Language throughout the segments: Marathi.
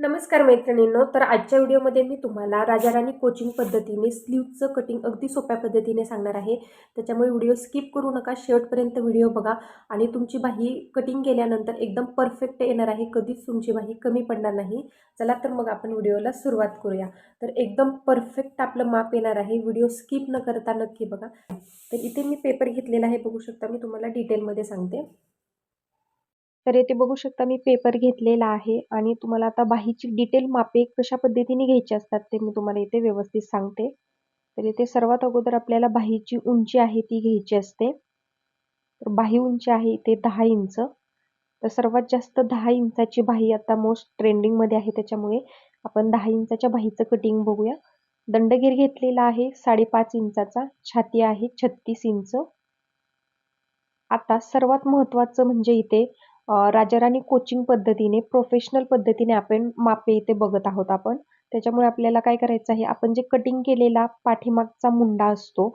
नमस्कार मैत्रिणींनो तर आजच्या व्हिडिओमध्ये मी तुम्हाला राजाराणी कोचिंग पद्धतीने स्लीवचं कटिंग अगदी सोप्या पद्धतीने सांगणार आहे. त्याच्यामुळे व्हिडिओ स्किप करू नका शेवटपर्यंत व्हिडिओ बघा आणि तुमची बाही कटिंग केल्यानंतर एकदम परफेक्ट येणार आहे. कधीच तुमची बाही कमी पडणार नाही. चला तर मग आपण व्हिडिओला सुरुवात करूया. तर एकदम परफेक्ट आपलं माप येणार आहे. व्हिडिओ स्किप न करता नक्की बघा. तर इथे मी पेपर घेतलेला आहे बघू शकता मी तुम्हाला डिटेलमध्ये सांगते. तर येथे बघू शकता मी पेपर घेतलेला आहे आणि तुम्हाला आता बाहीची डिटेल मापे कशा पद्धतीने घ्यायची असतात ते मी तुम्हाला इथे व्यवस्थित सांगते. तर इथे सर्वात अगोदर आपल्याला बाहीची उंची आहे ती घ्यायची असते. तर बाही उंची आहे इथे दहा इंच. तर सर्वात जास्त दहा इंचाची बाही आता मोस्ट ट्रेंडिंगमध्ये आहे त्याच्यामुळे आपण दहा इंचाच्या बाहीचं कटिंग बघूया. दंडगीर घेतलेला आहे साडेपाच इंचाचा. छाती आहे छत्तीस इंच. आता सर्वात महत्त्वाचं म्हणजे इथे राजाराणी कोचिंग पद्धतीने प्रोफेशनल पद्धतीने आपण मापे इथे बघत आहोत आपण. त्याच्यामुळे आपल्याला काय करायचं आहे आपण जे कटिंग केलेला पाठीमागचा मुंडा असतो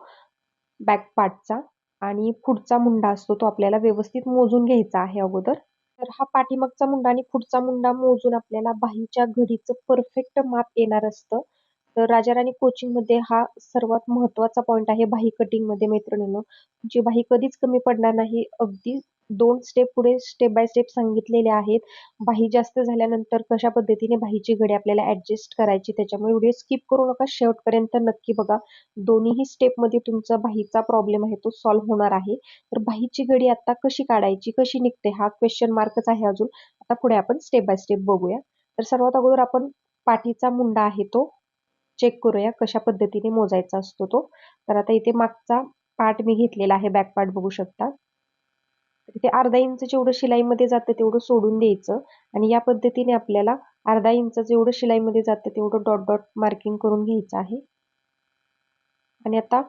बॅक पार्टचा आणि पुढचा मुंडा असतो तो आपल्याला व्यवस्थित मोजून घ्यायचा आहे अगोदर. तर हा पाठीमागचा मुंडा आणि पुढचा मुंडा मोजून आपल्याला बाहीच्या घडीचं परफेक्ट माप येणार असतं. तर कोचिंगमध्ये हा सर्वात महत्त्वाचा पॉईंट आहे बाही कटिंगमध्ये मैत्रिणींनो. तुमची बाही कधीच कमी पडणार नाही अगदी दोन स्टेप पुढे स्टेप बाय स्टेप सांगितलेले आहेत. बाही जास्त झाल्यानंतर कशा पद्धतीने बाहीची घडी आपल्याला ऍडजस्ट करायची त्याच्यामुळे व्हिडिओ स्किप करू नका. शेवटपर्यंत नक्की बघा. दोन्ही स्टेपमध्ये तुमचा बाहीचा प्रॉब्लेम आहे तो सॉल्व्ह होणार आहे. तर बाहीची घडी आता कशी काढायची कशी निघते हा क्वेश्चन मार्कच आहे अजून. आता पुढे आपण स्टेप बाय स्टेप बघूया. तर सर्वात अगोदर आपण पाठीचा मुंडा आहे तो. चेक करूया कशा पद्धतीने मोजायचा असतो तो. तर आता इथे मागचा पार्ट मी घेतलेला आहे बॅक पार्ट बघू शकता. इथे अर्धा इंच जेवढं शिलाईमध्ये जातं तेवढं सोडून द्यायचं आणि या पद्धतीने आपल्याला अर्धा इंच जेवढं शिलाईमध्ये जातं तेवढं डॉट डॉट मार्किंग करून घ्यायचं आहे. आणि आता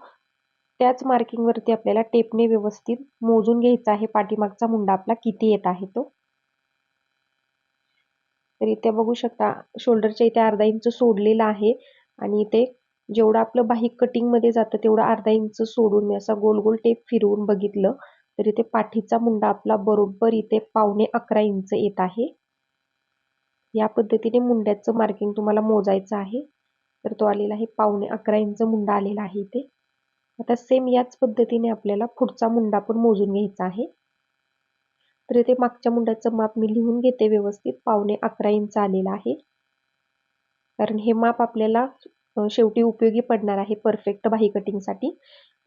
त्याच मार्किंगवरती आपल्याला टेपने व्यवस्थित मोजून घ्यायचा आहे पाठीमागचा मुंडा आपला किती येत आहे तो. तर इथे बघू शकता शोल्डरच्या इथे अर्धा इंच सोडलेला आहे. आणि इथे जेवढं आपलं बाही कटिंगमध्ये जातं तेवढं अर्धा इंच सोडून मी असा गोल गोल टेप फिरवून बघितलं. तर इथे पाठीचा मुंडा आपला बरोबर इथे पावणे अकरा इंच येत आहे. या पद्धतीने मुंड्याचं मार्किंग तुम्हाला मोजायचं आहे. तर तो आलेला आहे पावणे अकरा इंच मुंडा आलेला आहे इथे. आता सेम याच पद्धतीने आपल्याला पुढचा मुंडा पण मोजून घ्यायचा आहे. तर इथे मागच्या मुंड्याचं माप मी लिहून घेते व्यवस्थित पावणे अकरा इंच आलेला आहे. कारण हे माप आपल्याला शेवटी उपयोगी पडणार आहे परफेक्ट बाही कटिंगसाठी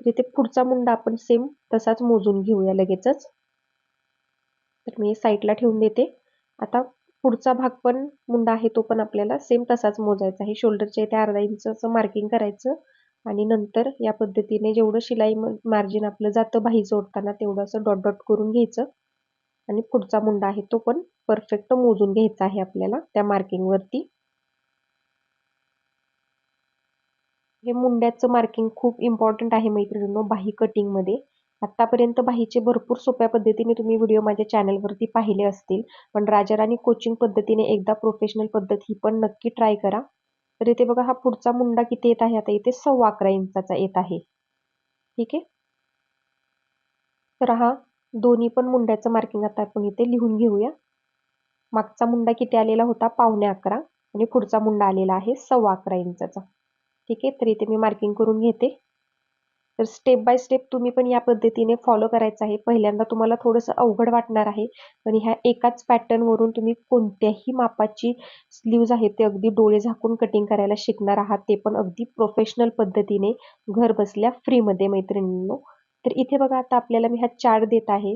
तर इथे पुढचा मुंडा आपण सेम तसाच मोजून घेऊया लगेचच. तर मी साईडला ठेवून देते. आता पुढचा भाग पण मुंडा आहे तो पण आपल्याला सेम तसाच मोजायचा आहे. शोल्डरच्या इथे अर्धा इंचचं मार्किंग करायचं आणि नंतर या पद्धतीने जेवढं शिलाई मार्जिन आपलं जातं बाही जोडताना तेवढं असं डॉट डॉट करून घ्यायचं. आणि पुढचा मुंडा आहे तो पण परफेक्ट मोजून घ्यायचा आहे आपल्याला त्या मार्किंगवरती हे मुंड्याचं मार्किंग खूप इम्पॉर्टंट आहे मैत्रिणींनो बाही कटिंगमध्ये आत्तापर्यंत बाहीचे भरपूर सोप्या पद्धतीने तुम्ही व्हिडिओ माझ्या चॅनलवरती पाहिले असतील. पण राजाराणी कोचिंग पद्धतीने एकदा प्रोफेशनल पद्धत ही पण नक्की ट्राय करा. तर इथे बघा हा पुढचा मुंडा किती येत आहे? आता इथे सव्वा अकरा इंचाचा येत आहे. ठीक आहे? तर हा दोन्ही पण मुंड्याचं मार्किंग आता आपण इथे लिहून घेऊया. मागचा मुंडा किती आलेला होता? पावणे अकरा. आणि पुढचा मुंडा आलेला आहे सव्वा अकरा इंचाचा. ठीक आहे तर इथे मी मार्किंग करून घेते. तर स्टेप बाय स्टेप तुम्ही पण या पद्धतीने फॉलो करायचं आहे. पहिल्यांदा तुम्हाला थोडंसं अवघड वाटणार आहे पण ह्या एकाच पॅटर्नवरून तुम्ही कोणत्याही मापाची स्लीव्ज आहेत ते अगदी डोळे झाकून कटिंग करायला शिकणार आहात ते पण अगदी प्रोफेशनल पद्धतीने घर बसल्या फ्रीमध्ये मैत्रिणींनो. तर इथे बघा आता आपल्याला मी हा चार्ट देत आहे.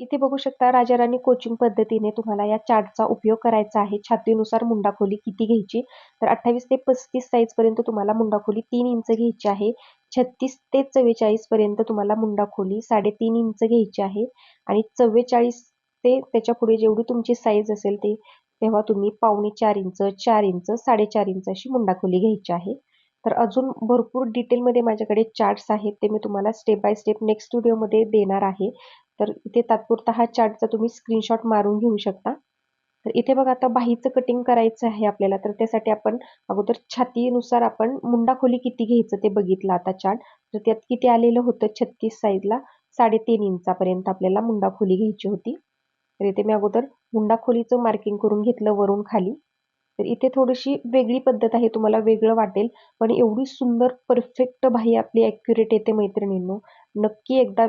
इथे बघू शकता राजाराणी कोचिंग पद्धतीने तुम्हाला या चार्टचा उपयोग करायचा आहे. छातीनुसार मुंडाखोली किती घ्यायची? तर अठ्ठावीस ते पस्तीस साईज पर्यंत तुम्हाला मुंडाखोली तीन इंच घ्यायची आहे. छत्तीस ते चव्वेचाळीस पर्यंत तुम्हाला मुंडाखोली साडेतीन इंच घ्यायची आहे. आणि चव्वेचाळीस ते त्याच्या पुढे जेवढी तुमची साईज असेल ते तेव्हा तुम्ही पावणे चार इंच चार इंच साडेचार इंच अशी मुंडाखोली घ्यायची आहे. तर अजून भरपूर डिटेलमध्ये माझ्याकडे चार्ट्स आहेत ते मी तुम्हाला स्टेप बाय स्टेप नेक्स्ट व्हिडिओमध्ये देणार आहे. तर इथे तात्पुरता हा चार्टचा तुम्ही स्क्रीनशॉट मारून घेऊ शकता. तर इथे बघा आता बाहीचं कटिंग करायचं आहे आपल्याला तर त्यासाठी आपण अगोदर छातीनुसार आपण मुंडा खोली किती घ्यायचं ते बघितलं आता चार्ट तर त्यात किती आलेलं होतं छत्तीस साईजला साडेतीन इंचापर्यंत आपल्याला मुंडा खोली घ्यायची होती. तर इथे मी अगोदर मुंडा खोलीचं मार्किंग करून घेतलं वरून खाली. तर इथे थोडीशी वेगळी पद्धत आहे तुम्हाला वेगळं वाटेल पण एवढी सुंदर परफेक्ट बाही आपली ॲक्युरेट येते मैत्रिणींनो. नक्की एकदा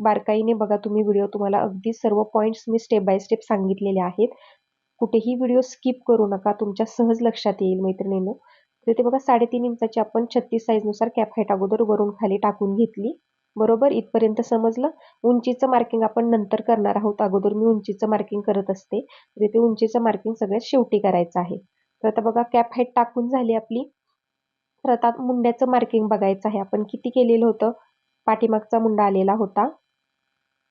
बारकाईने बघा तुम्ही व्हिडिओ तुम्हाला अगदी सर्व पॉईंट्स मी स्टेप बाय स्टेप सांगितलेले आहेत. कुठेही व्हिडिओ स्किप करू नका. तुमच्या सहज लक्षात येईल मैत्रिणींनो. तर ते बघा साडेतीन इंचाची आपण छत्तीस साईजनुसार कॅप हाईट अगोदर वरून खाली टाकून घेतली. बरोबर? इथपर्यंत समजलं? उंचीचं मार्किंग आपण नंतर करणार आहोत. अगोदर मी उंचीचं मार्किंग करत असते. तर इथे उंचीचं मार्किंग सगळ्यात शेवटी करायचं आहे. तर आता बघा कॅप हाईट टाकून झाली आपली. तर आता मुंड्याचं मार्किंग बघायचं आहे. आपण किती केलेलं होतं? पाठीमागचा मुंडा आलेला होता.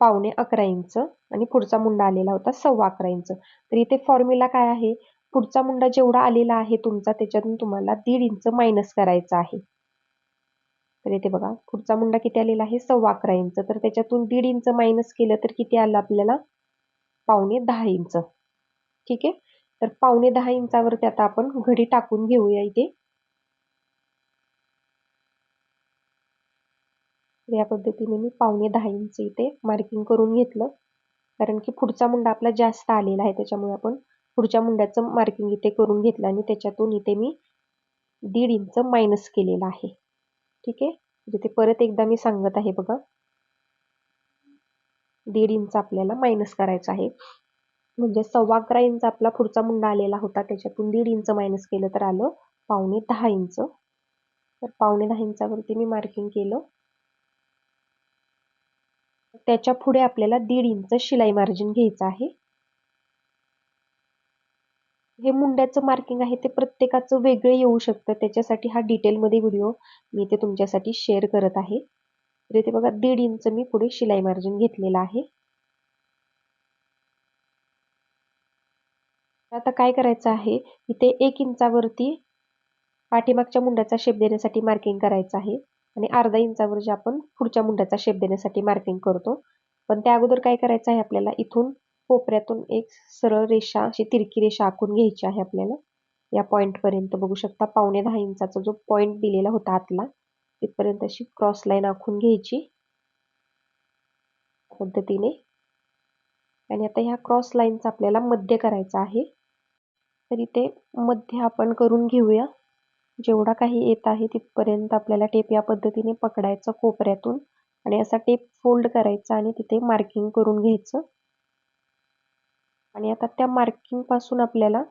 पावणे अकरा इंच आणि पुढचा मुंडा आलेला होता सव्वा अकरा इंच. तर इथे फॉर्म्युला काय आहे? पुढचा मुंडा जेवढा आलेला आहे तुमचा त्याच्यातून तुम्हाला दीड इंच मायनस करायचा आहे. तर इथे बघा पुढचा मुंडा किती आलेला आहे? सव्वा अकरा इंच. तर त्याच्यातून दीड इंच मायनस केलं तर किती आलं आपल्याला? पावणे दहा इंच. ठीक आहे? तर पावणे दहा इंचावरती आता आपण घडी टाकून घेऊया इथे. या पद्धतीने मी पावणे दहा इंच इथे मार्किंग करून घेतलं. कारण की पुढचा मुंडा आपला जास्त आलेला आहे त्याच्यामुळे आपण पुढच्या मुंड्याचं मार्किंग इथे करून घेतलं आणि त्याच्यातून इथे मी दीड इंच मायनस केलेलं आहे. ठीक आहे? म्हणजे ते परत एकदा मी सांगत आहे बघा. दीड इंच आपल्याला मायनस करायचं आहे. म्हणजे सव्वा अकरा इंच आपला पुढचा मुंडा आलेला होता त्याच्यातून दीड इंच मायनस केलं तर आलं पावणे दहा इंच. तर पावणे दहा इंचावरती मी मार्किंग केलं. त्याच्या पुढे आपल्याला दीड इंच शिलाई मार्जिन घ्यायचं आहे. हे मुंड्याचं मार्किंग आहे ते प्रत्येकाचं वेगळं येऊ शकतं. त्याच्यासाठी हा डिटेलमध्ये व्हिडिओ मी ते तुमच्यासाठी शेअर करत आहे. तर इथे बघा दीड इंच मी पुढे शिलाई मार्जिन घेतलेला आहे. आता काय करायचं आहे इथे एक इंचावरती पाठीमागच्या मुंड्याचा शेप देण्यासाठी मार्किंग करायचं आहे. आणि अर्धा इंचावर जे आपण पुढच्या मुंड्याचा शेप देण्यासाठी मार्किंग करतो. पण त्या अगोदर काय करायचं आहे आपल्याला? इथून कोपऱ्यातून एक सरळ रेषा अशी तिरकी रेषा आखून घ्यायची आहे आपल्याला. या पॉईंटपर्यंत बघू शकता पावणे दहा इंचाचा जो पॉईंट दिलेला होता आतला तिथपर्यंत अशी क्रॉस लाईन आखून घ्यायची. पद्धतीने. आणि आता ह्या क्रॉस लाईनचा आपल्याला मध्य करायचा आहे. तर इथे मध्य आपण करून घेऊया. जेवढा काही येत आहे तिथपर्यंत आपल्याला टेप या पद्धतीने पकडायचं कोपऱ्यातून आणि असा टेप फोल्ड करायचा आणि तिथे मार्किंग करून घ्यायचं. आणि आता त्या मार्किंगपासून आपल्याला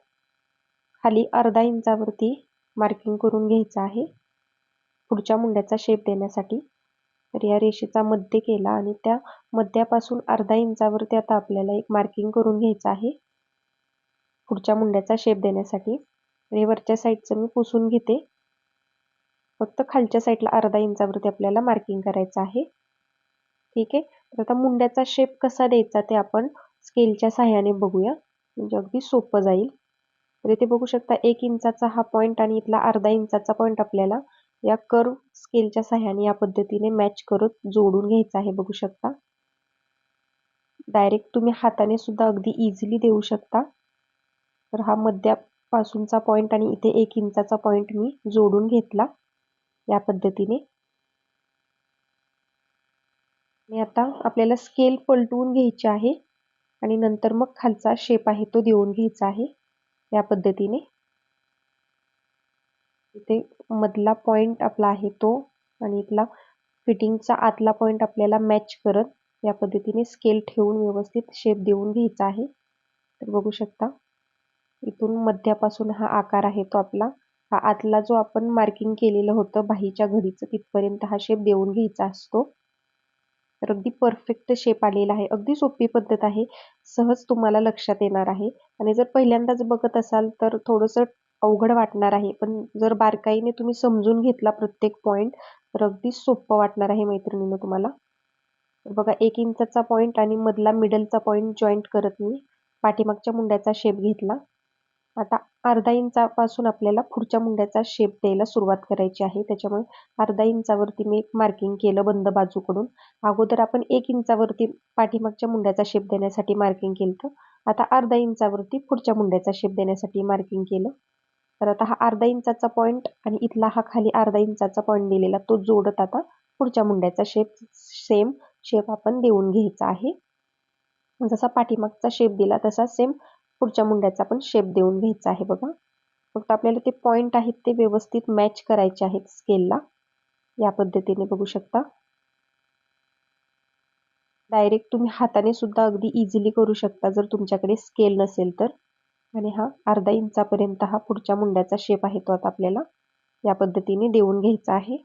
खाली अर्धा इंचावरती मार्किंग करून घ्यायचं आहे. पुढच्या मुंड्याचा शेप देण्यासाठी. तर या रेषेचा मध्य केला आणि त्या मध्यापासून अर्धा इंचावरती आता आपल्याला एक मार्किंग करून घ्यायचं आहे. पुढच्या मुंड्याचा शेप देण्यासाठी. हे वरच्या साईडचं मी पुसून घेते. फक्त खालच्या साईडला अर्धा इंचावरती आपल्याला मार्किंग करायचं आहे. ठीक आहे? तर आता मुंड्याचा शेप कसा द्यायचा ते आपण स्केलच्या सहाय्याने बघूया. म्हणजे अगदी सोपं जाईल. तर इथे बघू शकता एक इंचाचा हा पॉईंट आणि इथला अर्धा इंचाचा पॉईंट आपल्याला या कर्व स्केलच्या सहाय्याने या पद्धतीने मॅच करत जोडून घ्यायचा आहे बघू शकता. डायरेक्ट तुम्ही हाताने सुद्धा अगदी इझिली देऊ शकता. तर हा पासूनचा पॉईंट आणि इथे एक इंचाचा पॉईंट मी जोडून घेतला या पद्धतीने. आणि आता आपल्याला स्केल पलटवून घ्यायची आहे आणि नंतर मग खालचा शेप आहे तो देऊन घ्यायचा आहे या पद्धतीने. इथे मधला पॉइंट आपला आहे तो आणि इथला फिटिंगचा आतला पॉइंट आपल्याला मॅच करत या पद्धतीने स्केल ठेवून व्यवस्थित शेप देऊन घ्यायचा आहे. तर बघू शकता. इथून मध्यापासून हा आकार आहे तो आपला. हा आतला जो आपण मार्किंग केलेलं होतं बाहीच्या घडीचं तिथपर्यंत हा शेप देऊन घ्यायचा असतो. तर अगदी परफेक्ट शेप आलेला आहे. अगदी सोपी पद्धत आहे. सहज तुम्हाला लक्षात येणार आहे. आणि जर पहिल्यांदाच बघत असाल तर थोडंसं अवघड वाटणार आहे. पण जर बारकाईने तुम्ही समजून घेतला प्रत्येक पॉईंट तर अगदी सोपं वाटणार आहे मैत्रिणीनं तुम्हाला. बघा एक इंचाचा पॉईंट आणि मधला मिडलचा पॉईंट जॉईंट करत मी. पाठीमागच्या मुंड्याचा शेप घेतला. आता अर्धा इंचापासून आपल्याला पुढच्या मुंड्याचा शेप द्यायला सुरुवात करायची आहे. त्याच्यामुळे अर्धा इंचावरती मी एक मार्किंग केलं बंद बाजूकडून. अगोदर आपण एक इंचावरती पाठीमागच्या मुंड्याचा शेप देण्यासाठी मार्किंग केलं आता अर्धा इंचावरती पुढच्या मुंड्याचा शेप देण्यासाठी मार्किंग केलं. तर आता हा अर्धा इंचाचा पॉईंट आणि इथला हा खाली अर्धा इंचाचा पॉईंट दिलेला तो जोडत आता पुढच्या मुंड्याचा शेप सेम शेप आपण देऊन घ्यायचा आहे. जसा पाठीमागचा शेप दिला तसा सेम पुढच्या मुंड्याचा पण शेप देऊन घ्यायचा आहे बघा. फक्त आपल्याला ते पॉईंट आहेत ते व्यवस्थित मॅच करायचे आहेत स्केलला या पद्धतीने बघू शकता. डायरेक्ट तुम्ही हाताने सुद्धा अगदी इझिली करू शकता जर तुमच्याकडे स्केल नसेल तर. आणि हा अर्धा इंचापर्यंत हा पुढच्या मुंड्याचा शेप आहे तो आता आपल्याला या पद्धतीने देऊन घ्यायचा आहे.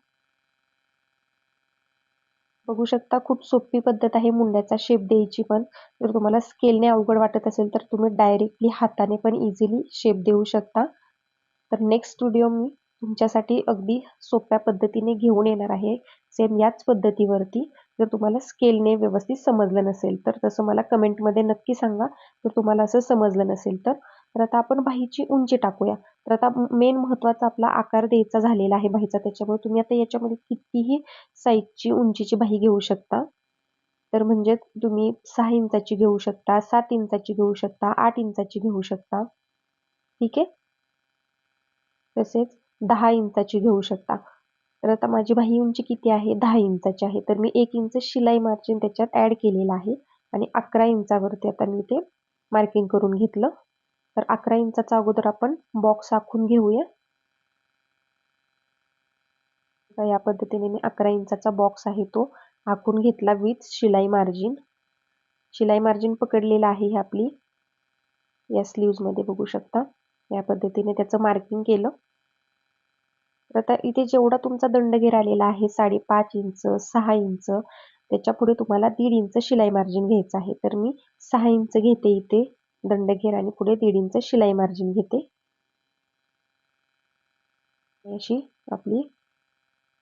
बघू शकता खूप सोपी पद्धत आहे मुंड्याचा शेप द्यायची पण. जर तुम्हाला स्केलने अवघड वाटत असेल तर तुम्ही डायरेक्टली हाताने पण इझिली शेप देऊ शकता. तर नेक्स्ट व्हिडिओ मी तुमच्यासाठी अगदी सोप्या पद्धतीने घेऊन येणार आहे सेम याच पद्धतीवरती. जर तुम्हाला स्केलने व्यवस्थित समजलं नसेल तर तसं मला कमेंटमध्ये नक्की सांगा. जर तुम्हाला असं समजलं नसेल तर तर आता आपण बाहीची उंची टाकूया. तर आता मेन महत्त्वाचा आपला आकार द्यायचा झालेला आहे बाहीचा त्याच्यामुळे तुम्ही आता याच्यामध्ये कितीही साईजची उंचीची बाही घेऊ शकता. तर म्हणजे तुम्ही सहा इंचाची घेऊ शकता सात इंचाची घेऊ शकता आठ इंचाची घेऊ शकता. ठीक आहे? तसेच दहा इंचाची घेऊ शकता. तर आता माझी बाही उंची किती आहे? दहा इंचाची आहे. तर मी एक इंच शिलाई मार्जिन त्याच्यात ॲड केलेलं आहे. आणि अकरा इंचावरती आता मी ते मार्किंग करून घेतलं. तर अकरा इंचाचा अगोदर आपण बॉक्स आखून घेऊया. या पद्धतीने मी अकरा इंचाचा बॉक्स आहे तो आखून घेतला विथ शिलाई मार्जिन शिलाई मार्जिन पकडलेला आहे ही आपली या स्लीव्जमध्ये बघू शकता. या पद्धतीने त्याचं मार्किंग केलं. तर आता इथे जेवढा तुमचा दंडघेर आलेला आहे साडेपाच इंच सहा इंच त्याच्या पुढे तुम्हाला दीड इंच शिलाई मार्जिन घ्यायचं आहे. तर मी सहा इंच घेते इथे. दंडघेर आणि पुढे दीड इंच शिलाई मार्जिन घेते. अशी आपली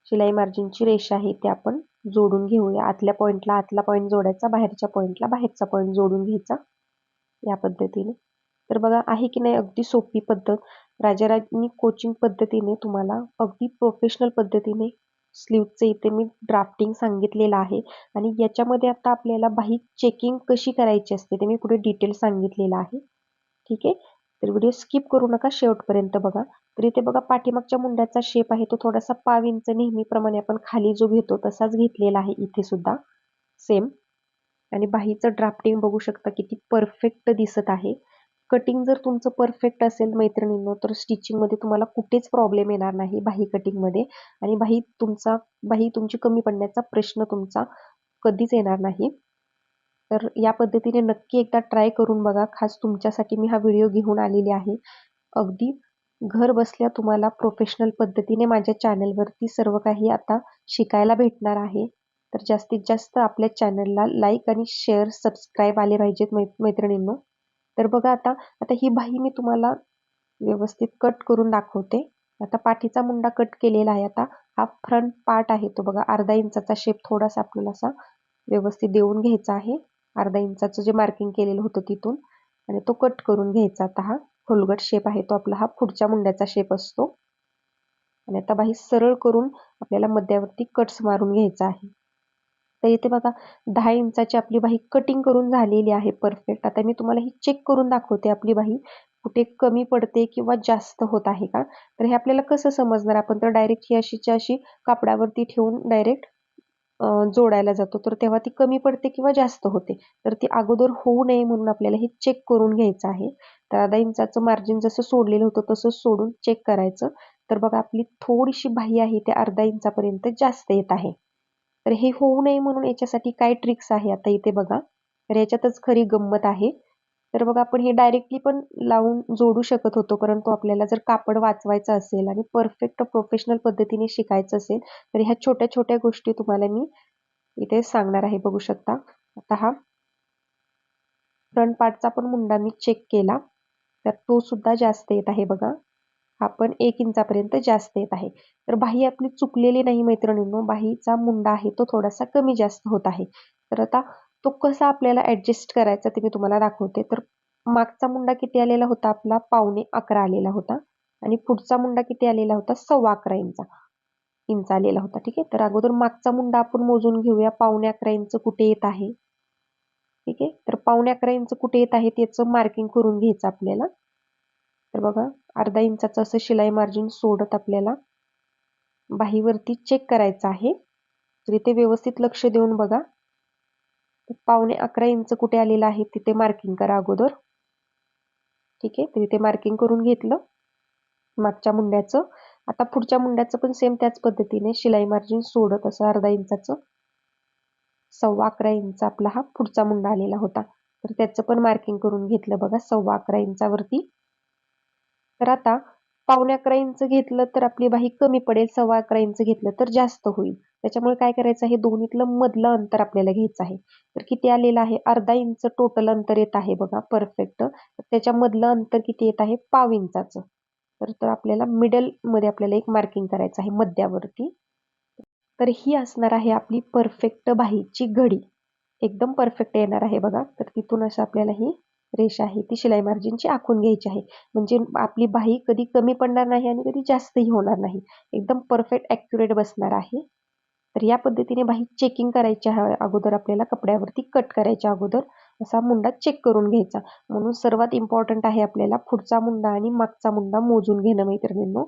शिलाई मार्जिनची रेषा आहे ते आपण जोडून घेऊया. आतल्या पॉईंटला आतला पॉईंट जोडायचा बाहेरच्या पॉईंटला बाहेरचा पॉईंट जोडून घ्यायचा या पद्धतीने. तर बघा आहे की नाही अगदी सोपी पद्धत. राजाराजनी कोचिंग पद्धतीने तुम्हाला अगदी प्रोफेशनल पद्धतीने स्लीवचं इथे मी ड्राफ्टिंग सांगितलेलं आहे. आणि याच्यामध्ये आता आपल्याला बाही चेकिंग कशी करायची असते ते मी पुढे डिटेल सांगितलेलं आहे. ठीक आहे? तर व्हिडिओ स्किप करू नका शेवटपर्यंत बघा. तर इथे बघा पाठीमागच्या मुंड्याचा शेप आहे तो थोडासा पाव इंच नेहमीप्रमाणे आपण खाली जो घेतो तसाच घेतलेला आहे इथे सुद्धा. सेम आणि बाहीचं ड्राफ्टिंग बघू शकता किती परफेक्ट दिसत आहे. कटिंग जर तुमचं परफेक्ट असेल मैत्रिणींनो तर स्टिचिंगमध्ये तुम्हाला कुठेच प्रॉब्लेम येणार नाही बाही कटिंगमध्ये आणि बाही तुमचा बाही तुमची कमी पडण्याचा प्रश्न तुमचा कधीच येणार नाही. तर या पद्धतीने नक्की एकदा ट्राय करून बघा. खास तुमच्यासाठी मी हा व्हिडिओ घेऊन आलेली आहे. अगदी घर बसल्या तुम्हाला प्रोफेशनल पद्धतीने माझ्या चॅनलवरती सर्व काही आता शिकायला भेटणार आहे. तर जास्तीत जास्त आपल्या चॅनलला लाईक आणि शेअर सबस्क्राईब आले पाहिजेत मै मैत्रिणींनो. तर बघा आता आता ही बाही मी तुम्हाला व्यवस्थित कट करून दाखवते. आता पाठीचा मुंडा कट केलेला आहे आता. हा फ्रंट पार्ट आहे तो बघा. अर्धा इंचाचा शेप थोडासा आपल्याला असा व्यवस्थित देऊन घ्यायचा आहे. अर्धा इंचाचं जे मार्किंग केलेलं होतं तिथून. आणि तो कट करून घ्यायचा आता हा. खोलगट शेप आहे तो आपला. हा पुढच्या मुंड्याचा शेप असतो. आणि आता बाही सरळ करून आपल्याला मध्यावरती कट्स मारून घ्यायचा आहे. तर इथे बघा दहा इंचाची आपली बाही कटिंग करून झालेली आहे परफेक्ट आता मी तुम्हाला ही चेक करून दाखवते आपली बाही. कुठे कमी पडते किंवा जास्त होत आहे का? तर हे आपल्याला कसं समजणार? आपण तर डायरेक्ट ही अशीच्या अशी कापडावरती ठेवून डायरेक्ट जोडायला जातो. तर तेव्हा ती कमी पडते किंवा जास्त होते. तर ती अगोदर होऊ नये म्हणून आपल्याला हे चेक करून घ्यायचं आहे. तर अर्धा इंचाचं मार्जिन जसं सोडलेलं होतं तसं सोडून चेक करायचं. तर बघा आपली थोडीशी बाही आहे ते अर्धा इंचापर्यंत जास्त येत आहे. तर हे होऊ नये म्हणून याच्यासाठी काय ट्रिक्स आहे आता इथे बघा. तर याच्यातच खरी गंमत आहे. तर बघा आपण हे डायरेक्टली पण लावून जोडू शकत होतो परंतु आपल्याला जर कापड वाचवायचं असेल आणि परफेक्ट प्रोफेशनल पद्धतीने शिकायचं असेल तर ह्या छोट्या छोट्या गोष्टी तुम्हाला मी इथे सांगणार आहे बघू शकता. आता हा फ्रंट पार्टचा पण मुंडा मी चेक केला. तर तो सुद्धा जास्त येत आहे बघा. हा पण एक इंचापर्यंत जास्त येत आहे. तर बाही आपली चुकलेली नाही मैत्रिणींनो बाहीचा मुंडा आहे तो थोडासा कमी जास्त होत आहे. तर आता तो कसा आपल्याला ऍडजस्ट करायचा ते मी तुम्हाला दाखवते. तर मागचा मुंडा किती आलेला होता? आपला पावणे अकरा आलेला होता. आणि पुढचा मुंडा किती आलेला होता? सव्वा अकरा इंचा इंच आलेला होता. ठीक आहे? तर अगोदर मागचा मुंडा आपण मोजून घेऊया. पावणे अकरा इंच कुठे येत आहे? ठीक आहे? तर पावणे अकरा इंच कुठे येत आहे? त्याचं मार्किंग करून घ्यायचं आपल्याला. तर बघा अर्धा इंचाचं असं शिलाई मार्जिन सोडत आपल्याला बाहीवरती चेक करायचं आहे. तर इथे व्यवस्थित लक्ष देऊन बघा. पावणे अकरा इंच कुठे आलेलं आहे तिथे मार्किंग करा अगोदर. ठीक आहे तर इथे मार्किंग करून घेतलं मागच्या मुंड्याचं. आता पुढच्या मुंड्याचं पण सेम त्याच पद्धतीने शिलाई मार्जिन सोडत असं अर्धा इंचाचं. सव्वा अकरा इंच आपला हा पुढचा मुंडा आलेला होता. तर त्याचं पण मार्किंग करून घेतलं बघा सव्वा अकरा इंचावरती. तर आता पावणे अकरा इंच घेतलं तर आपली बाही कमी पडेल सव्वा अकरा इंच घेतलं तर जास्त होईल. त्याच्यामुळे काय करायचं आहे? दोन्हीतलं मधलं अंतर आपल्याला घ्यायचं आहे. तर किती आलेलं आहे? अर्धा इंच टोटल अंतर येत आहे बघा परफेक्ट त्याच्या मधलं अंतर किती येत आहे? पाव इंचाचं. तर तर आपल्याला मिडलमध्ये आपल्याला एक मार्किंग करायचं आहे मध्यावरती. तर ही असणार आहे आपली परफेक्ट बाहीची घडी. एकदम परफेक्ट येणार आहे बघा. तर तिथून असं आपल्याला ही रेषा आहे ती शिलाई मार्जिनची आखून घ्यायची आहे. म्हणजे आपली बाही कधी कमी पडणार नाही आणि कधी जास्तही होणार नाही. एकदम परफेक्ट ॲक्युरेट बसणार आहे. तर या पद्धतीने बाही चेकिंग करायची अगोदर आपल्याला कपड्यावरती कट करायच्या अगोदर असा मुंडा चेक करून घ्यायचा. म्हणून सर्वात इम्पॉर्टंट आहे आपल्याला पुढचा मुंडा आणि मागचा मुंडा मोजून घेणं मैत्रिणींनो.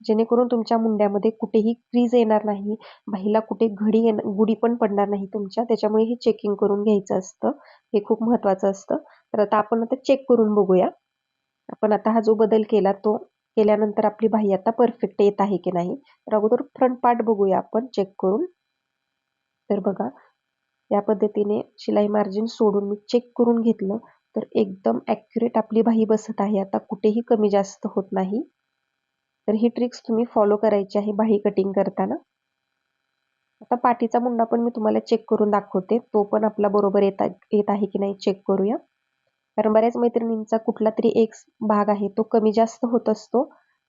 जेणेकरून तुमच्या मुंड्यामध्ये कुठेही क्रीज येणार नाही बाहीला कुठे घडी येणार गुढी पण पडणार नाही तुमच्या. त्याच्यामुळे हे चेकिंग करून घ्यायचं असतं. हे खूप महत्त्वाचं असतं. तर आता आपण आता चेक करून बघूया. आपण आता हा जो बदल केला तो केल्यानंतर आपली बाही आता परफेक्ट येत आहे की नाही तर अगोदर फ्रंट पार्ट बघूया आपण चेक करून. तर बघा या पद्धतीने शिलाई मार्जिन सोडून मी चेक करून घेतलं तर एकदम ॲक्युरेट आपली बाही बसत आहे. आता कुठेही कमी जास्त होत नाही. तर ही ट्रिक्स तुम्ही फॉलो करायची आहे बाही कटिंग करताना. आता पाठीचा मुंडा पण मी तुम्हाला चेक करून दाखवते. तो पण आपला बरोबर येत येत आहे की नाही चेक करूया. कारण बऱ्याच मैत्रिणींचा कुठला तरी एक भाग आहे तो कमी जास्त होत असतो.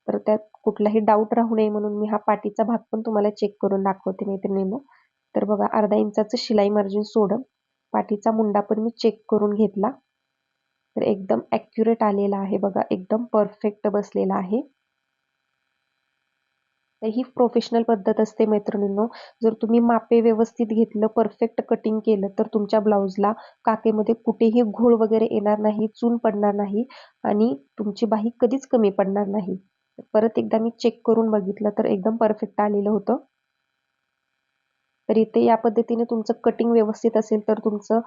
तर त्यात कुठलाही डाऊट राहू नये म्हणून मी हा पाठीचा भाग पण तुम्हाला चेक करून दाखवते मैत्रिणींनो. तर बघा अर्धा इंचाचं शिलाई मार्जिन सोड पाठीचा मुंडा पण मी चेक करून घेतला. तर एकदम ॲक्युरेट आलेला आहे बघा एकदम परफेक्ट बसलेला आहे. तर ही प्रोफेशनल पद्धत असते मैत्रिणींनो. जर तुम्ही मापे व्यवस्थित घेतलं परफेक्ट कटिंग केलं तर तुमच्या ब्लाऊजला काकेमध्ये कुठेही घोळ वगैरे येणार नाही चून पडणार नाही आणि तुमची बाही कधीच कमी पडणार नाही. परत एकदा मी चेक करून बघितलं तर एकदम परफेक्ट आलेलं होतं. तर इथे या पद्धतीने तुमचं कटिंग व्यवस्थित असेल तर तुमचं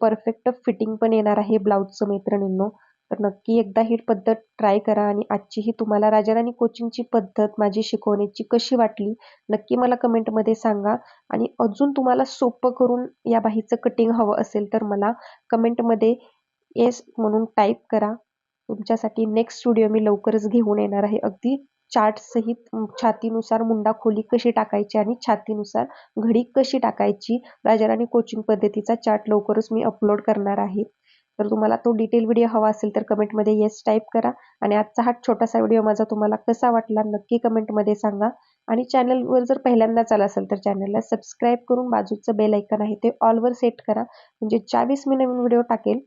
परफेक्ट फिटिंग पण येणार आहे ब्लाऊजचं मैत्रिणींनो. तर नक्की एकदा ही पद्धत ट्राय करा आणि आजची ही तुम्हाला राजाराणी कोचिंगची पद्धत माझी शिकवण्याची कशी वाटली नक्की मला कमेंटमध्ये सांगा. आणि अजून तुम्हाला सोपं करून या बाहीचं कटिंग हवं असेल तर मला कमेंटमध्ये येस म्हणून टाईप करा. तुमच्यासाठी नेक्स्ट स्टुडिओ मी लवकरच घेऊन येणार आहे. अगदी चार्टसहित छातीनुसार मुंडा खोली कशी टाकायची आणि छातीनुसार घडी कशी टाकायची राजाराणी कोचिंग पद्धतीचा चार्ट लवकरच मी अपलोड करणार आहे. तर तुम्हाला तो डिटेल व्हिडिओ हवा असेल तर कमेंटमध्ये येस टाईप करा. आणि आजचा हा छोटासा व्हिडिओ माझा तुम्हाला कसा वाटला नक्की कमेंटमध्ये सांगा. आणि चॅनलवर जर पहिल्यांदाच आला असेल तर चॅनलला सबस्क्राईब करून बाजूचं बेल ऐकन आहे ते ऑलवर सेट करा. म्हणजे ज्यावेळेस मी नवीन व्हिडिओ टाकेल.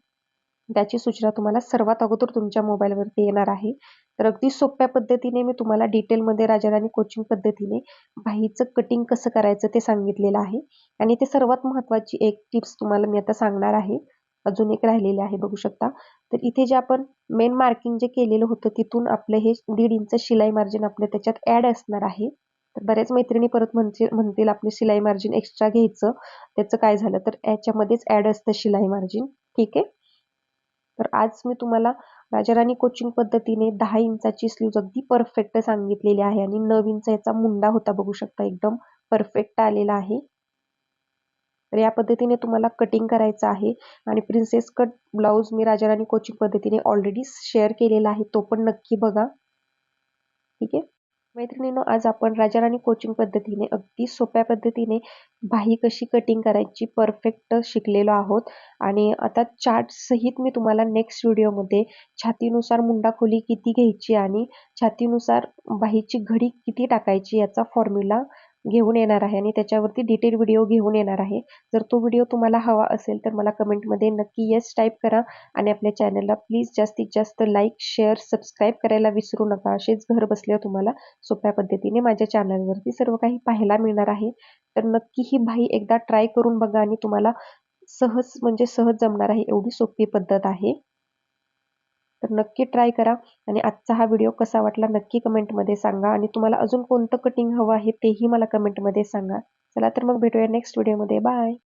त्याची सूचना तुम्हाला सर्वात अगोदर तुमच्या मोबाईलवरती येणार आहे. तर अगदी सोप्या पद्धतीने मी तुम्हाला डिटेलमध्ये राजाराणी कोचिंग पद्धतीने बाहीचं कटिंग कसं करायचं ते सांगितलेलं आहे. आणि ते सर्वात महत्त्वाची एक टिप्स तुम्हाला मी आता सांगणार आहे. अजून एक राहिलेले आहे बघू शकता. तर इथे जे आपण मेन मार्किंग जे केलेलं होतं तिथून आपलं हे दीड इंच शिलाई मार्जिन आपलं त्याच्यात ॲड असणार आहे. तर बऱ्याच मैत्रिणी परत म्हणतील म्हणतील आपले शिलाई मार्जिन एक्स्ट्रा घ्यायचं. त्याचं काय झालं? तर याच्यामध्येच ॲड असतं शिलाई मार्जिन ठीक आहे? तर आज मी तुम्हाला राजाराणी कोचिंग पद्धतीने दहा इंचाची स्लीव्ज अगदी परफेक्ट सांगितलेली आहे आणि नऊ इंच याचा मुंडा होता बघू शकता. एकदम परफेक्ट आलेला आहे. तर या पद्धतीने तुम्हाला कटिंग करायचं आहे. आणि प्रिन्सेस कट ब्लाऊज मी राजाराणी कोचिंग पद्धतीने ऑलरेडी शेअर केलेला आहे. तो पण नक्की बघा. ठीक आहे? मैत्रिणीनो आज आपण राजाराणी कोचिंग पद्धतीने अगदी सोप्या पद्धतीने बाही कशी कटिंग करायची परफेक्ट शिकलेलो आहोत. आणि आता चार्ट सहित मी तुम्हाला नेक्स्ट व्हिडिओमध्ये छातीनुसार मुंडा खोली किती घ्यायची आणि छातीनुसार बाहीची घडी किती टाकायची याचा फॉर्म्युला घेऊन येणार आहे आणि त्याच्यावरती डिटेल व्हिडिओ घेऊन येणार आहे. जर तो व्हिडिओ तुम्हाला हवा असेल तर मला कमेंटमध्ये नक्की येस टाईप करा आणि आपल्या चॅनलला प्लीज जास्तीत जास्त लाईक शेअर सबस्क्राईब करायला विसरू नका. असेच घर बसल्या तुम्हाला सोप्या पद्धतीने माझ्या चॅनलवरती सर्व काही पाहायला मिळणार आहे. तर नक्की ही भाई एकदा ट्राय करून बघा आणि तुम्हाला सहज म्हणजे सहज जमणार आहे एवढी सोपी पद्धत आहे. तर नक्की ट्राय करा. आणि आजचा हा व्हिडिओ कसा वाटला नक्की कमेंटमध्ये सांगा. आणि तुम्हाला अजून कोणतं कटिंग हवं आहे तेही मला कमेंटमध्ये सांगा. चला तर मग भेटूया नेक्स्ट व्हिडिओमध्ये बाय